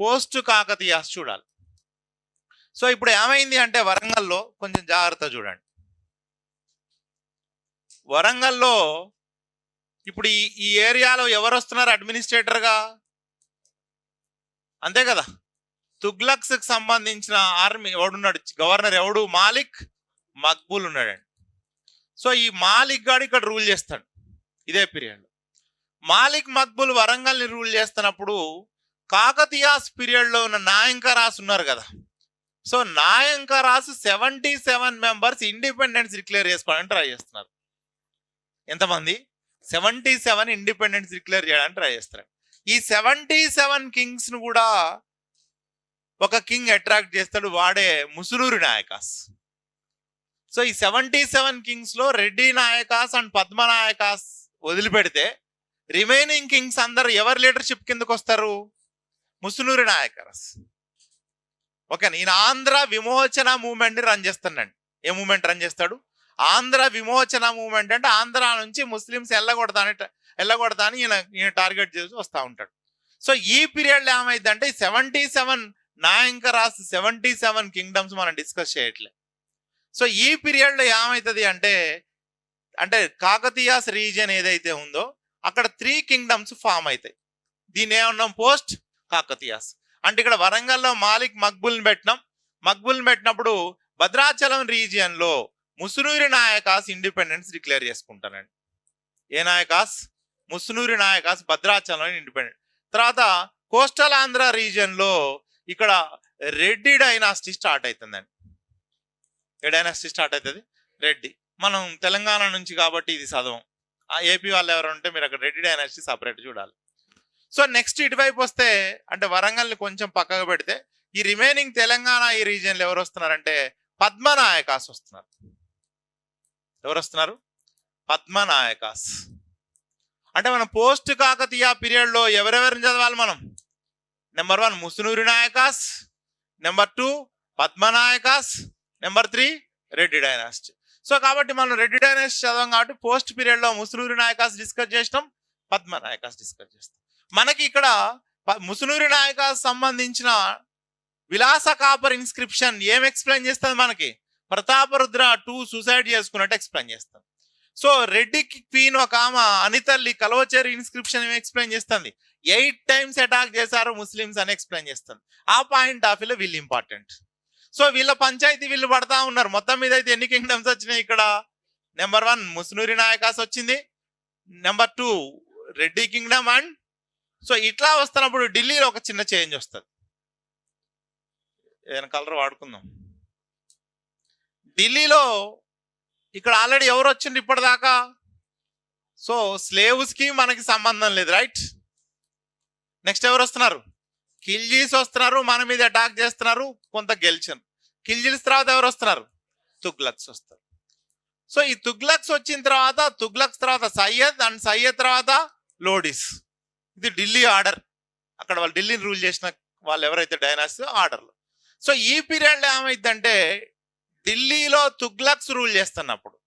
Post Kakatiya చూడాలి. So ఇప్పుడు ఏమైంది అంటే వరంగల్లో కొంచెం జాగ్రత్త చూడండి. వరంగల్లో ఇప్పుడు ఈ ఈ ఏరియాలో ఎవరు వస్తున్నారు అడ్మినిస్ట్రేటర్గా? అంతే కదా? తుగ్లక్స్కి సంబంధించిన ఆర్మీ ఎవడున్నాడు? గవర్నర్ ఎవడు? మాలిక్ మక్బూల్ ఉన్నాడండి. సో ఈ మాలిక్ గాడు ఇక్కడ రూల్ చేస్తాడు. ఇదే పీరియడ్ మాలిక్ మక్బుల్ వరంగల్ని రూల్ చేస్తున్నప్పుడు కాకతీయాస్ పీరియడ్లో ఉన్న నాయంక రాసు ఉన్నారు కదా. So Nayankaras seventy seven members independence declare చేసుకోవడానికి ట్రై చేస్తున్నారు. ఎంతమంది? సెవెంటీ సెవెన్ ఇండిపెండెన్స్ డిక్లేర్ చేయడానికి ట్రై చేస్తారు ఈ సెవెంటీ సెవెన్ కింగ్స్ను కూడా ఒక కింగ్ అట్రాక్ట్ చేస్తాడు వాడే ముసురూరి నాయకాస్. సో ఈ సెవెంటీ సెవెన్ కింగ్స్లో రెడ్డి నాయకాస్ అండ్ పద్మనాయకాస్ వదిలిపెడితే రిమైనింగ్ కింగ్స్ అందరు ఎవరి లీడర్షిప్ కిందకు వస్తారు ముసునూరి నాయకరస్ ఓకే ఈయన ఆంధ్ర విమోచన మూమెంట్ని రన్ చేస్తున్నాడు ఏ మూమెంట్ రన్ చేస్తాడు? ఆంధ్ర విమోచన మూమెంట్ అంటే ఆంధ్ర నుంచి ముస్లిమ్స్ ఎల్లగొడతాని ఎల్లగొడతాని ఈయన ఈయన టార్గెట్ చేసి వస్తూ ఉంటాడు. సో ఈ పీరియడ్లో ఏమైందంటే seventy seven Nayankaras seventy seven kingdoms మనం డిస్కస్ చేయట్లే. సో ఈ పీరియడ్లో ఏమవుతుంది అంటే అంటే కాకతీయాస్ రీజియన్ ఏదైతే ఉందో అక్కడ త్రీ కింగ్డమ్స్ ఫామ్ అవుతాయి దీని ఏమన్నాం? పోస్ట్ కాకతీయాస్ అంటే ఇక్కడ వరంగల్లో మాలిక్ మక్బుల్ని పెట్టినాం. మక్బుల్ని పెట్టినప్పుడు భద్రాచలం రీజియన్లో ముసునూరి నాయకాస్ ఇండిపెండెన్స్ డిక్లేర్ చేసుకుంటానండి. ఏ నాయకాస్ ముసునూరి నాయకాస్ భద్రాచలం ఇండిపెండెంట్ తర్వాత కోస్టల్ ఆంధ్ర రీజియన్లో ఇక్కడ రెడ్డి డైనాసిటీ స్టార్ట్ అవుతుందండి ఏ డైనాసిటీ స్టార్ట్ అవుతుంది రెడ్డి. మనం తెలంగాణ నుంచి కాబట్టి ఇది చదవం. ఆ ఏపీ వాళ్ళు ఎవరు ఉంటే మీరు అక్కడ రెడ్డి డైనాసిటీ సపరేట్ చూడాలి. సో నెక్స్ట్ ఇటువైపు వస్తే అంటే వరంగల్ని కొంచెం పక్కకు పెడితే ఈ రిమైనింగ్ తెలంగాణ ఈ రీజియన్లో ఎవరు వస్తున్నారంటే పద్మనాయకాస్ వస్తున్నారు. ఎవరు వస్తున్నారు పద్మనాయకాస్. అంటే మనం పోస్ట్ కాకతీయ పీరియడ్లో ఎవరెవరిని చదవాలి మనం? Number one Musunuri Nayakas. Number two Padmanayakas. Number three Reddy dynasty so కాబట్టి మనం రెడ్డి డైనాసిటీ చదవం కాబట్టి పోస్ట్ పీరియడ్లో ముసునూరి నాయకాస్ డిస్కస్ చేసినాం పద్మనాయకాస్ డిస్కస్ చేస్తాం. మనకి ఇక్కడ ముసునూరి నాయక సంబంధించిన విలాస కాపర్ ఇన్స్క్రిప్షన్ ఏం ఎక్స్ప్లెయిన్ చేస్తుంది మనకి? ప్రతాపరుద్ర టూ సూసైడ్ చేసుకున్నట్టు ఎక్స్ప్లెయిన్ చేస్తాం సో రెడ్డి క్వీన్ ఒక ఆమె అనితల్లి కలవచేరి ఇన్స్క్రిప్షన్ ఏం ఎక్స్ప్లెయిన్ చేస్తుంది? ఎయిట్ టైమ్స్ అటాక్ చేశారు ముస్లిమ్స్ అని ఎక్స్ప్లెయిన్ చేస్తుంది. ఆ పాయింట్ ఆఫ్లో వీళ్ళు ఇంపార్టెంట్ సో వీళ్ళ పంచాయతీ వీళ్ళు పడతా ఉన్నారు. మొత్తం మీద అయితే ఎన్ని కింగ్డమ్స్ వచ్చినాయి ఇక్కడ? నెంబర్ వన్ ముస్నూరి నాయకాస్ వచ్చింది. Number two Reddy kingdom and so ఇట్లా వస్తున్నప్పుడు ఢిల్లీలో ఒక చిన్న చేంజ్ వస్తుంది. ఏదైనా కలర్ వాడుకుందాం. ఢిల్లీలో ఇక్కడ ఆల్రెడీ ఎవరు వచ్చిండ్రు ఇప్పటిదాకా? సో స్లేవ్స్కి మనకి సంబంధం లేదు రైట్? నెక్స్ట్ ఎవరు వస్తున్నారు? కిల్జీస్ వస్తున్నారు మన మీద అటాక్ చేస్తున్నారు కొంత గెలిచారు కిల్జీస్ తర్వాత ఎవరు వస్తున్నారు? తుగ్లక్స్ వస్తారు. సో ఈ తుగ్లక్స్ వచ్చిన తర్వాత తుగ్లక్స్ తర్వాత సయ్యద్ అండ్ సయ్యద్ తర్వాత లోడిస్. ఇది ఢిల్లీ ఆర్డర్. అక్కడ వాళ్ళు ఢిల్లీని రూల్ చేసిన వాళ్ళు ఎవరైతే డైనాసిస్ ఆర్డర్లు. సో ఈ పీరియడ్లో ఏమైందంటే ఢిల్లీలో తుగ్లక్స్ రూల్ చేస్తున్నప్పుడు.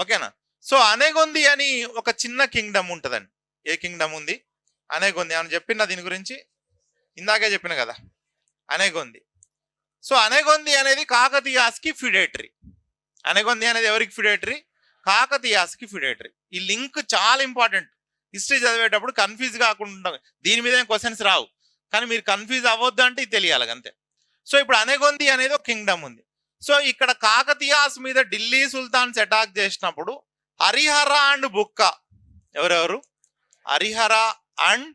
ఓకేనా? సో అనేగొంది అని ఒక చిన్న కింగ్డమ్ ఉంటుందండి. ఏ కింగ్డమ్ ఉంది? అనేగొంది. అని చెప్పిన దీని గురించి? ఇందాకే చెప్పిన కదా? అనేగొంది. సో అనేగొంది అనేది కాకతీయాస్కి ఫిడేటరీ. అనేగొంది అనేది ఎవరికి ఫిడేటరీ? కాకతీయాస్కి ఫిడేటరీ. ఈ లింక్ చాలా ఇంపార్టెంట్. హిస్టరీ చదివేటప్పుడు కన్ఫ్యూజ్ కాకుండా దీని మీద క్వశ్చన్స్ రావు. కానీ మీరు కన్ఫ్యూజ్ అవ్వద్దు అంటే ఇది తెలియాలి అంతే. సో ఇప్పుడు అనేగొంది అనేది ఒక కింగ్డమ్ ఉంది. సో ఇక్కడ కాకతీయాస్ మీద ఢిల్లీ సుల్తాన్స్ అటాక్ చేసినప్పుడు హరిహర అండ్ బుక్క. ఎవరెవరు? హరిహర అండ్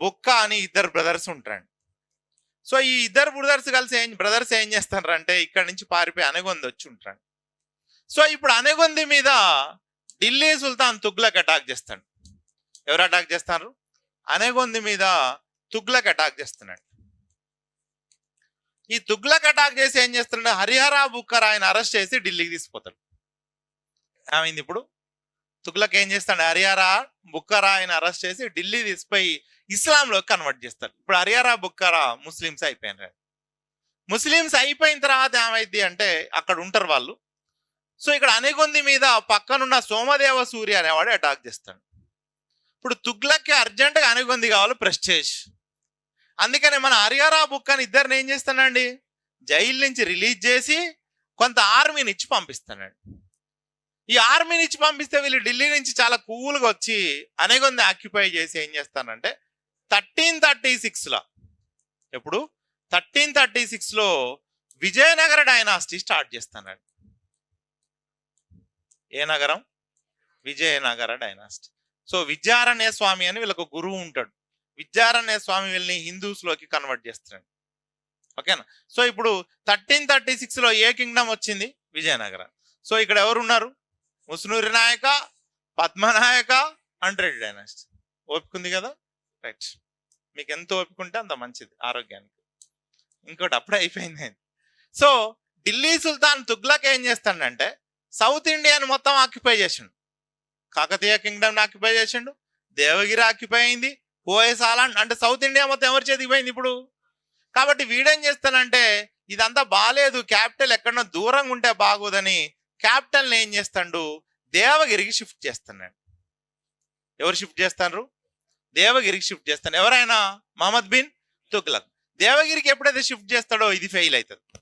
బుక్క అని ఇద్దరు బ్రదర్స్ ఉంటారండి. సో ఈ ఇద్దరు బ్రదర్స్ కలిసి ఏం బ్రదర్స్ ఏం చేస్తారు అంటే ఇక్కడ నుంచి పారిపోయి అనగొంది వచ్చి ఉంటారు సో ఇప్పుడు అనగొంది మీద ఢిల్లీ సుల్తాన్ తుగ్లక్ అటాక్ చేస్తాడు. ఎవరు అటాక్ చేస్తారు? అనేగొంది మీద తుగ్లక్ అటాక్ చేస్తున్నాడు. ఈ తుగ్లక్ అటాక్ చేసి ఏం చేస్తున్నాడు? హరిహర బుక్కర్ ఆయన అరెస్ట్ చేసి ఢిల్లీకి తీసుకుపోతాడు. ఏమైంది ఇప్పుడు? తుగ్లక్ ఏం చేస్తాడు? హరిహర బుక్కరా ఆయన అరెస్ట్ చేసి ఢిల్లీ తీసిపోయి ఇస్లాంలోకి కన్వర్ట్ చేస్తాడు. ఇప్పుడు హరిహర బుక్కరా ముస్లిమ్స్ అయిపోయినారు. ముస్లిమ్స్ అయిపోయిన తర్వాత ఏమైంది అంటే అక్కడ ఉంటారు వాళ్ళు. సో ఇక్కడ అనేగొంది మీద పక్కనున్న సోమదేవ సూర్య అనేవాడు అటాక్ చేస్తాడు. ఇప్పుడు తుగ్లక్కి అర్జెంటుగా అనేగొంది కావాలి ప్రెస్టేజ్. అందుకనే మన హరిహరా బుక్ అని ఇద్దరిని ఏం చేస్తానండి? జైలు నుంచి రిలీజ్ చేసి కొంత ఆర్మీని ఇచ్చి పంపిస్తానండి. ఈ ఆర్మీని ఇచ్చి పంపిస్తే వీళ్ళు ఢిల్లీ నుంచి చాలా కూల్గా వచ్చి అనేకొంది ఆక్యుపై చేసి ఏం చేస్తానంటే థర్టీన్ థర్టీ సిక్స్లో ఎప్పుడు? థర్టీన్ థర్టీ సిక్స్లో విజయనగర డైనాసిటీ స్టార్ట్ చేస్తానండి. ఏ నగరం? విజయనగర డైనాసిటీ. సో విద్యారణ్య స్వామి అని వీళ్ళకు గురువు ఉంటాడు. విద్యారణ్య స్వామి వీళ్ళని హిందూస్లోకి కన్వర్ట్ చేస్తున్నాడు ఓకేనా? సో ఇప్పుడు థర్టీన్ థర్టీ సిక్స్లో ఏ కింగ్డమ్ వచ్చింది? విజయనగర. సో ఇక్కడ ఎవరు ఉన్నారు ముసునూరి నాయక పద్మనాయక హండ్రెడ్ డైనాసిటీ. ఓపికంది కదా? రైట్ మీకు ఎంత ఓపిక అంత మంచిది ఆరోగ్యానికి. ఇంకోటి అప్పుడే అయిపోయింది. సో ఢిల్లీ సుల్తాన్ తుగ్లక్ ఏం చేస్తాడంటే సౌత్ ఇండియాని మొత్తం ఆక్యుపై చేసిండు. కాకతీయ కింగ్డమ్ ఆక్యుపై చేసిండు దేవగిరి ఆక్యుపై అయింది పోయేసాల అంటే సౌత్ ఇండియా మొత్తం ఎవరి చేతికి పోయింది ఇప్పుడు? కాబట్టి వీడేం చేస్తానంటే ఇదంతా బాగాలేదు క్యాపిటల్ ఎక్కడన్నా దూరంగా ఉంటే బాగోదని క్యాపిటల్ ఏం చేస్తాడు? దేవగిరికి షిఫ్ట్ చేస్తున్నాడు. ఎవరు షిఫ్ట్ చేస్తారు దేవగిరికి షిఫ్ట్ చేస్తాను ఎవరైనా? మహమ్మద్ బిన్ తుగ్లక్. దేవగిరికి ఎప్పుడైతే షిఫ్ట్ చేస్తాడో ఇది ఫెయిల్ అవుతుంది.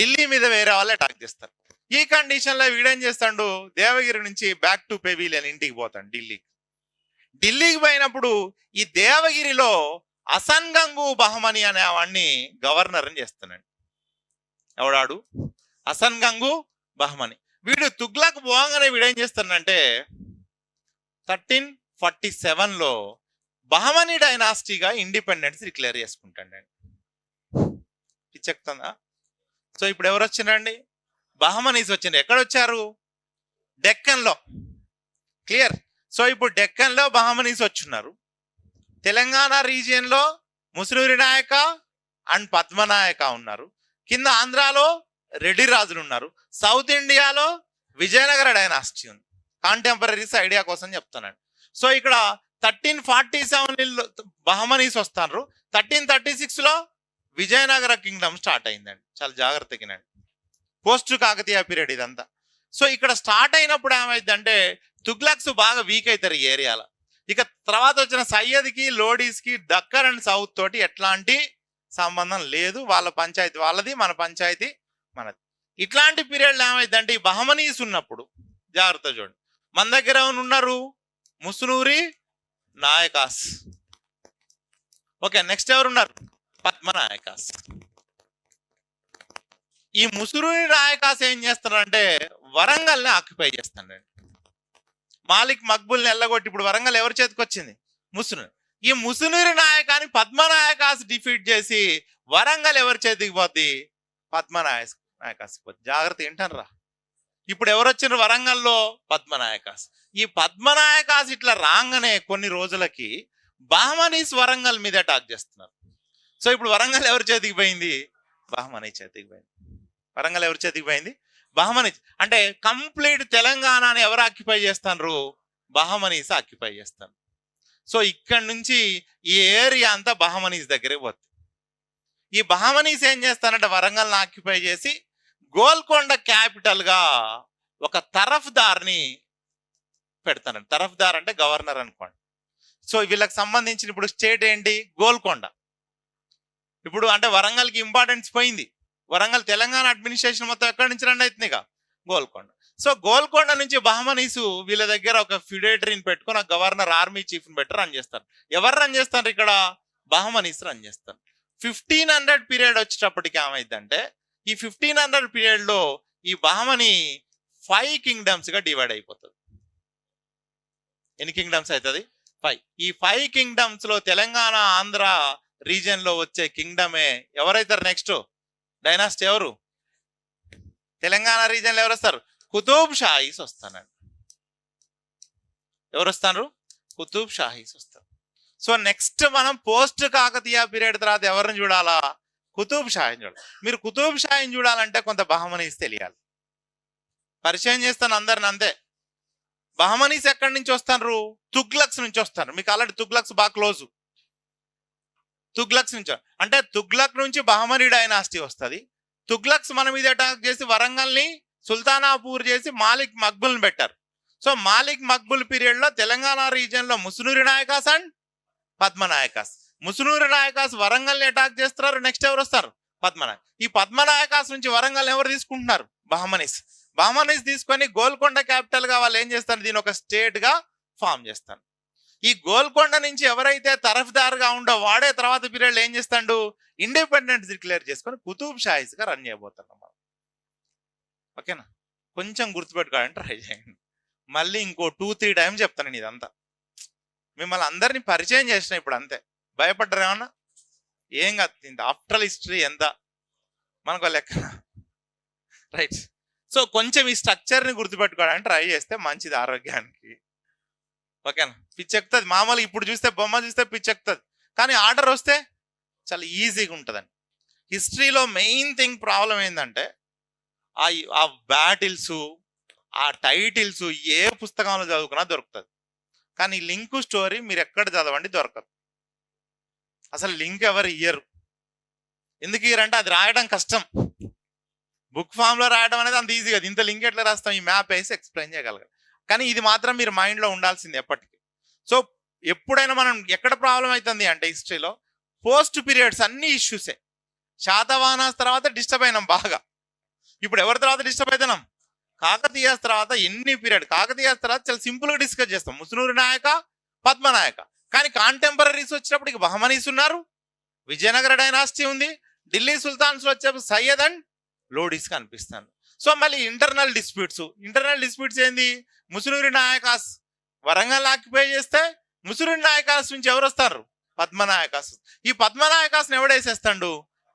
ఢిల్లీ మీద వేరే వాళ్ళు అటాక్ చేస్తారు. ఈ కండిషన్లో వీడేం చేస్తాడు? దేవగిరి నుంచి బ్యాక్ టు పెవిలియన్ ఇంటికి పోతాడు ఢిల్లీకి. ఢిల్లీకి పోయినప్పుడు ఈ దేవగిరిలో అసన్గంగు బహమని అనే వాడిని గవర్నర్ అని చేస్తున్నాడు. ఎవడాడు? అసన్గంగు బహమని. వీడు తుగ్లక్ పోగానే వీడేం చేస్తాడంటే థర్టీన్ ఫార్టీ సెవెన్లో బహమని డైనాసిటీగా ఇండిపెండెన్స్ డిక్లేర్ చేసుకుంటాడండి చెప్తుందా సో ఇప్పుడు ఎవరు వచ్చిండ్రండి బహమనీస్ వచ్చింది ఎక్కడ వచ్చారు డెక్కన్లో. క్లియర్? సో ఇప్పుడు డెక్కన్లో బహమనీస్ వచ్చున్నారు తెలంగాణ రీజియన్లో ముసునూరి నాయక అండ్ పద్మనాయక ఉన్నారు. కింద ఆంధ్రాలో రెడ్డి రాజులు ఉన్నారు. సౌత్ ఇండియాలో విజయనగర డైనాసిటీ ఉంది. కాంటెంపరీస్ ఐడియా కోసం చెప్తున్నాను. సో ఇక్కడ థర్టీన్ ఫార్టీ సెవెన్ బహమనీస్ వస్తారు థర్టీన్ థర్టీ సిక్స్లో విజయనగర కింగ్డమ్ స్టార్ట్ అయిందండి. చాలా జాగ్రత్తగినండి పోస్ట్ కాకతీయ పీరియడ్ ఇదంతా. సో ఇక్కడ స్టార్ట్ అయినప్పుడు ఏమైందంటే తుగ్లక్స్ బాగా వీక్ అవుతారు ఈ ఏరియాలో ఇక తర్వాత వచ్చిన సయ్యద్కి లోడీస్కి దక్కర్ అండ్ సౌత్ తోటి ఎట్లాంటి సంబంధం లేదు. వాళ్ళ పంచాయతీ వాళ్ళది మన పంచాయతీ మనది. ఇట్లాంటి పీరియడ్లో ఏమైందంటే ఈ బహమనీస్ ఉన్నప్పుడు జాగ్రత్త చూడండి. మన దగ్గర ఉన్నారు? ముసునూరి నాయకాస్. ఓకే నెక్స్ట్ ఎవరు ఉన్నారు పద్మనాయకాస్. ఈ ముసురుని నాయకాస్ ఏం చేస్తున్నారంటే వరంగల్ని ఆక్యుపై చేస్తాడండి మాలిక్ మక్బుల్ని ఎల్లగొట్టి ఇప్పుడు వరంగల్ ఎవరి చేతికి వచ్చింది? ముసురు ఈ ముసునూరి నాయకాన్ని పద్మనాయకాస్ డిఫీట్ చేసి వరంగల్ ఎవరి చేతికి పోద్ది? పద్మనాయ నాయకాస్ పోద్ది. జాగ్రత్త ఏంటనరా ఇప్పుడు ఎవరొచ్చిన వరంగల్లో? పద్మనాయకాస్. ఈ పద్మనాయకాస్ ఇట్లా రాగానే కొన్ని రోజులకి బహమనీస్ వరంగల్ మీద అటాక్ చేస్తున్నారు. సో ఇప్పుడు వరంగల్ ఎవరి చేతికి పోయింది? బహమనీ చేతికి పోయింది. వరంగల్ ఎవరి చేతికి పోయింది? బహమనీస్ అంటే కంప్లీట్ తెలంగాణని ఎవరు ఆక్యుపై చేస్తారు బహమనీస్ ఆక్యుపై చేస్తారు. సో ఇక్కడ నుంచి ఈ ఏరియా అంతా బహమనీస్ దగ్గరే పోతుంది ఈ బహమనీస్ ఏం చేస్తారంటే వరంగల్ని ఆక్యుపై చేసి గోల్కొండ క్యాపిటల్గా ఒక తరఫ్దార్ని పెడతానండి. తరఫ్దార్ అంటే గవర్నర్ అనుకోండి. సో వీళ్ళకి సంబంధించిన ఇప్పుడు స్టేట్ ఏంటి? గోల్కొండ. ఇప్పుడు అంటే వరంగల్కి ఇంపార్టెన్స్ పోయింది. వరంగల్ తెలంగాణ అడ్మినిస్ట్రేషన్ మొత్తం ఎక్కడి నుంచి రన్ అవుతుందిగా గోల్కొండ. సో గోల్కొండ నుంచి బహమనీసు వీళ్ళ దగ్గర ఒక ఫ్యూడేటరీని పెట్టుకుని ఒక గవర్నర్ ఆర్మీ చీఫ్ని పెట్టి రన్ చేస్తారు. ఎవరు రన్ చేస్తారు ఇక్కడ? బహమనీస్ రన్ చేస్తారు. ఫిఫ్టీన్ హండ్రెడ్ పీరియడ్ వచ్చేటప్పటికి ఏమైందంటే ఈ ఫిఫ్టీన్ హండ్రెడ్ పీరియడ్లో ఈ బహమని ఫైవ్ కింగ్డమ్స్గా డివైడ్ అయిపోతుంది. ఎన్ని కింగ్డమ్స్ అవుతుంది? ఫైవ్ ఈ ఫైవ్ కింగ్డమ్స్లో తెలంగాణ ఆంధ్ర రీజియన్లో వచ్చే కింగ్డమే ఎవరైతారు నెక్స్ట్ డైనాసిటీ ఎవరు? తెలంగాణ రీజన్లో ఎవరు వస్తారు కుతుబ్ షాహీస్ వస్తానండి. ఎవరు వస్తారు కుతుబ్ షాహీస్ వస్తారు. సో నెక్స్ట్ మనం పోస్ట్ కాకతీయ పీరియడ్ తర్వాత ఎవరిని చూడాలా? కుతుబ్ షాహిని చూడాలి. మీరు కుతుబ్ షాహిని చూడాలంటే కొంత బహమనీస్ తెలియాలి. పరిచయం చేస్తాను అందరిని అంతే. బహమనీస్ ఎక్కడి నుంచి వస్తారు తుగ్లక్స్ నుంచి వస్తారు మీకు ఆల్రెడీ తుగ్లక్స్ బాగా క్లోజ్. తుగ్లక్స్ నుంచి అంటే తుగ్లక్ నుంచి బహమనీ డైనాసిటీ వస్తుంది. తుగ్లక్స్ మన మీద అటాక్ చేసి వరంగల్ని సుల్తానాపూర్ చేసి మాలిక్ మక్బుల్ని పెట్టారు. సో మాలిక్ మక్బుల్ పీరియడ్లో తెలంగాణ రీజియన్లో ముసునూరి నాయకాస్ అండ్ పద్మనాయకాస్. ముసునూరి నాయకాస్ వరంగల్ని అటాక్ చేస్తున్నారు. నెక్స్ట్ ఎవరు వస్తారు? పద్మనాయక్. ఈ పద్మనాయకాస్ నుంచి వరంగల్ ఎవరు తీసుకుంటున్నారు? బహమనీస్. బహమనీస్ తీసుకొని గోల్కొండ క్యాపిటల్గా వాళ్ళు ఏం చేస్తారు? దీని ఒక స్టేట్గా ఫామ్ చేస్తారు. ఈ గోల్కొండ నుంచి ఎవరైతే తరఫ్దారుగా ఉండో వాడే తర్వాత పీరియడ్ ఏం చేస్తాడు? ఇండిపెండెన్స్ డిక్లేర్ చేసుకొని కుతూబ్ షాయిస్గా రన్ చేయబోతున్నాం మనం. ఓకేనా? కొంచెం గుర్తుపెట్టుకోవాలని ట్రై చేయండి. మళ్ళీ ఇంకో టూ త్రీ టైమ్స్ చెప్తాను నేను ఇదంతా. మిమ్మల్ని అందరినీ పరిచయం చేసిన ఇప్పుడు అంతే. భయపడ్డరు ఏమన్నా? ఏం కాదు. ఇంత ఆఫ్టర్ హిస్టరీ ఎంత? మనకు లెక్క. రైట్. సో కొంచెం ఈ స్ట్రక్చర్ని గుర్తుపెట్టుకోవడానికి ట్రై చేస్తే మంచిది ఆరోగ్యానికి. ఓకేనా? పిచ్చెక్కుతుంది. మామూలుగా ఇప్పుడు చూస్తే బొమ్మ చూస్తే పిచ్చెక్కుతుంది. కానీ ఆర్డర్ వస్తే చాలా ఈజీగా ఉంటుందండి. హిస్టరీలో మెయిన్ థింగ్ ప్రాబ్లం ఏంటంటే ఆ ఆ బ్యాటిల్స్ ఆ టైటిల్స్ ఏ పుస్తకంలో చదువుకున్నా దొరుకుతుంది. కానీ లింక్ స్టోరీ మీరు ఎక్కడ చదవండి దొరకదు. అసలు లింక్ ఎవరు ఇయ్యరు. ఎందుకు ఇయ్యరంటే అది రాయడం కష్టం. బుక్ ఫామ్లో రాయడం అనేది అంత ఈజీ కదా. ఇంత లింక్ ఎట్లా రాస్తాం? ఈ మ్యాప్ వేసి ఎక్స్ప్లెయిన్ చేయగలగాలి. కానీ ఇది మాత్రం మీరు మైండ్లో ఉండాల్సింది ఎప్పటికీ. సో ఎప్పుడైనా మనం ఎక్కడ ప్రాబ్లం అవుతుంది అంటే హిస్టరీలో పోస్ట్ పీరియడ్స్ అన్ని ఇష్యూసే. శాతవాహనాస్ తర్వాత డిస్టర్బ్ అయినాం బాగా. ఇప్పుడు ఎవరి తర్వాత డిస్టర్బ్ అవుతున్నాం కాకతీయాస్ తర్వాత ఎన్ని పీరియడ్ కాకతీయాస్ తర్వాత చాలా సింపుల్గా డిస్కస్ చేస్తాం. ముసునూరు నాయక పద్మనాయక కానీ కాంటెంపరీస్ వచ్చినప్పుడు ఇక బహమనీస్ ఉన్నారు విజయనగర డైనాసిటీ ఉంది ఢిల్లీ సుల్తాన్స్ వచ్చేప్పుడు సయ్యద్ అండ్ లోడీస్ కనిపిస్తాను సో మళ్ళీ ఇంటర్నల్ డిస్ప్యూట్స్ ఇంటర్నల్ డిస్ప్యూట్స్ ఏంది? ముసునూరి నాయకాస్ వరంగల్ ఆక్యుపై చేస్తే ముసునూరి నాయకాస్ నుంచి ఎవరు వస్తారు? పద్మనాయకాస్. ఈ పద్మనాయకాస్ని ఎవడేసేస్తాడు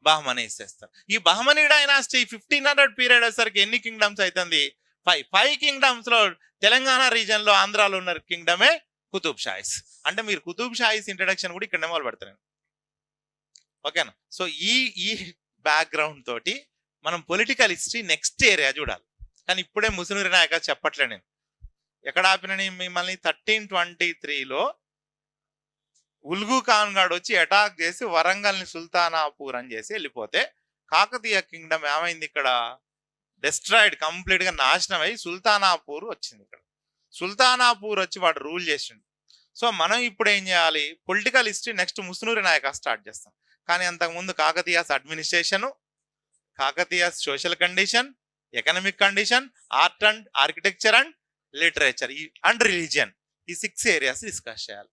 బహమని వేసేస్తాడు. ఈ Bahmani dynasty fifteen hundred period వచ్చేసరికి ఎన్ని కింగ్డమ్స్ అవుతుంది ఫైవ్ ఫైవ్ కింగ్డమ్స్లో తెలంగాణ రీజన్లో ఆంధ్రాలో ఉన్న కింగ్డమే కుతుబ్ షాయిస్. అంటే మీరు కుతుబ్ షాయిస్ ఇంట్రడక్షన్ కూడా ఇక్కడ మొదలు పెడతాను ఓకేనా? సో ఈ ఈ బ్యాక్గ్రౌండ్ తోటి మనం పొలిటికల్ హిస్టరీ నెక్స్ట్ ఏరియా చూడాలి. కానీ ఇప్పుడే ముసునూరి నాయక చెప్పట్లే నేను. ఎక్కడ ఆపిన మిమ్మల్ని థర్టీన్ ట్వంటీ త్రీలో ఉల్గు ఖాన్ గాడు వచ్చి అటాక్ చేసి వరంగల్ని సుల్తానాపూర్ అని చేసి వెళ్ళిపోతే కాకతీయ కింగ్డమ్ ఏమైంది ఇక్కడ? డెస్ట్రాయిడ్ కంప్లీట్గా నాశనం అయ్యి సుల్తానాపూర్ వచ్చింది ఇక్కడ. సుల్తానాపూర్ వచ్చి వాడు రూల్ చేసిండు. సో మనం ఇప్పుడు ఏం చేయాలి? Political history next Musunuri Nayaka start చేస్తాం. కానీ అంతకుముందు Kakatiyas administration Kakatiya social condition economic condition art and architecture and literature and religion ఈ సిక్స్ ఏరియాస్ డిస్కస్ చేయాలి.